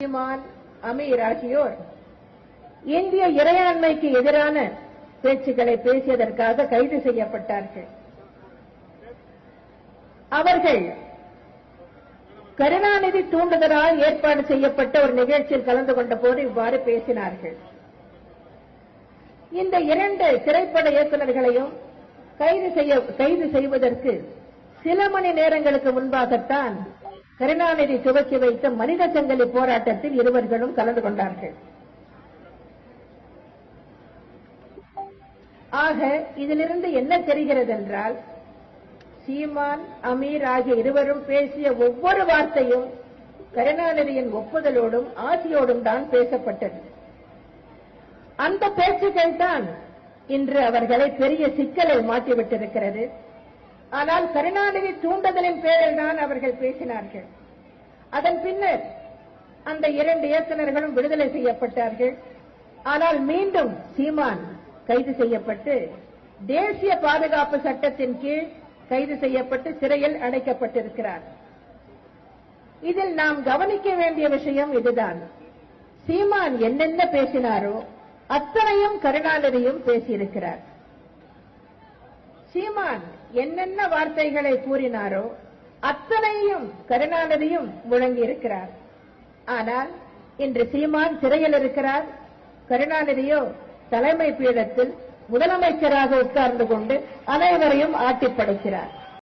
சீமான் அமீர் ஆகியோர் இந்திய இறையாண்மைக்கு எதிரான பேச்சுக்களை பேசியதற்காக கைது செய்யப்பட்டார்கள். அவர்கள் கருணாநிதி தூண்டுதலால் ஏற்பாடு செய்யப்பட்ட ஒரு நிகழ்ச்சியில் கலந்து கொண்ட போது இவ்வாறு பேசினார்கள். இந்த இரண்டு திரைப்பட இயக்குநர்களையும் கைது செய்ய கைது செய்வதற்கு சில மணி நேரங்களுக்கு முன்பாகத்தான் கருணாநிதி துவக்கி வைத்த மனித சங்கிலி போராட்டத்தில் இருவர்களும் கலந்து கொண்டார்கள். ஆக இதிலிருந்து என்ன தெரிகிறது என்றால் சீமான் அமீர் ஆகிய இருவரும் பேசிய ஒவ்வொரு வார்த்தையும் கருணாநிதியின் ஒப்புதலோடும் ஆசியோடும் தான் பேசப்பட்டது. அந்த பேச்சுக்கள் தான் இன்று அவர்களை பெரிய சிக்கலை மாற்றிவிட்டிருக்கிறது ஆனால் கருணாநிதி தூண்டுதலின் பேரில் தான் அவர்கள் பேசினார்கள். அதன் பின்னர் அந்த இரண்டு இயக்குநர்களும் விடுதலை செய்யப்பட்டார்கள். ஆனால் மீண்டும் சீமான் கைது செய்யப்பட்டு தேசிய பாதுகாப்பு சட்டத்தின் கீழ் கைது செய்யப்பட்டு சிறையில் அடைக்கப்பட்டிருக்கிறார். இதில் நாம் கவனிக்க வேண்டிய விஷயம் இதுதான். சீமான் என்னென்ன பேசினாரோ அத்தனையும் கருணாநிதியும் பேசியிருக்கிறார். சீமான் என்னென்ன வார்த்தைகளை கூறினாரோ அத்தனையும் கருணாநிதியும் முழங்கியிருக்கிறார். ஆனால் இன்று சீமான் சிறையில் இருக்கிறார். கருணாநிதியோ தலைமை பீடத்தில் முதலமைச்சராக உட்கார்ந்து கொண்டு அனைவரையும் ஆட்டிப்படைக்கிறார்.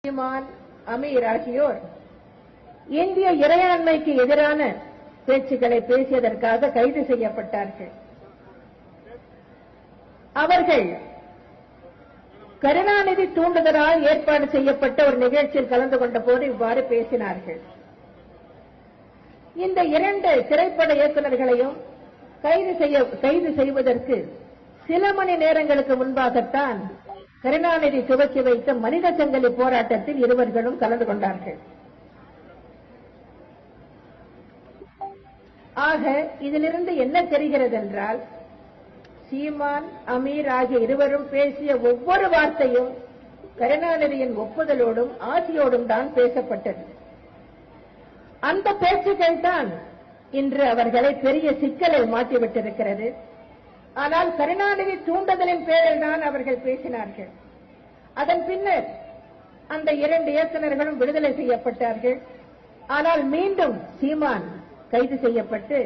சீமான் அமீர் ஆகியோர் இந்திய இறையாண்மைக்கு எதிரான பேச்சுக்களை பேசியதற்காக கைது செய்யப்பட்டார்கள். அவர்கள் கருணாநிதி தூண்டுதலால் ஏற்பாடு செய்யப்பட்ட ஒரு நிகழ்ச்சியில் கலந்து கொண்ட போது இவ்வாறு பேசினார்கள். இந்த இரண்டு திரைப்பட இயக்குநர்களையும் கைது செய்ய கைது செய்வதற்கு சில மணி நேரங்களுக்கு முன்பாகத்தான் கருணாநிதி துவக்கி வைத்த மனித சங்கிலி போராட்டத்தில் இருவர்களும் கலந்து கொண்டார்கள். ஆக இதிலிருந்து என்ன தெரிகிறது என்றால் சீமான் அமீர் ஆகிய இருவரும் பேசிய ஒவ்வொரு வார்த்தையும் கருணாநிதியின் ஒப்புதலோடும் ஆசியோடும் தான் பேசப்பட்டது. அந்த பேச்சுக்கள் தான் இன்று அவர்களை பெரிய சிக்கலை மாற்றிவிட்டிருக்கிறது ஆனால் கருணாநிதி தூண்டுதலின் பேரில் தான் அவர்கள் பேசினார்கள். அதன் பின்னர் அந்த இரண்டு இயக்குநர்களும் விடுதலை செய்யப்பட்டார்கள். ஆனால் மீண்டும் சீமான் கைது செய்யப்பட்டு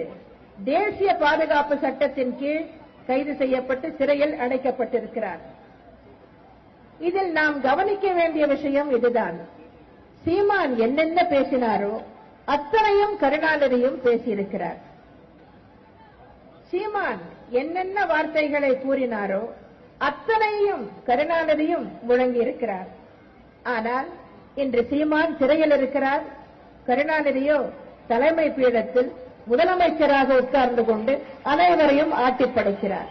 தேசிய பாதுகாப்பு சட்டத்தின் கீழ் கைது செய்யப்பட்டு சிறையில் அடைக்கப்பட்டிருக்கிறார். இதில் நாம் கவனிக்க வேண்டிய விஷயம் இதுதான். சீமான் என்னென்ன பேசினாரோ அத்தனையும் கருணாநிதியும் பேசியிருக்கிறார். சீமான் என்னென்ன வார்த்தைகளை கூறினாரோ அத்தனையும் கருணாநிதியும் முழங்கியிருக்கிறார். ஆனால் இன்று சீமான் சிறையில் இருக்கிறார். கருணாநிதியோ தலைமை பீடத்தில் முதலமைச்சராக உட்கார்ந்து கொண்டு அனைவரையும் ஆட்டிப்படைக்கிறார்.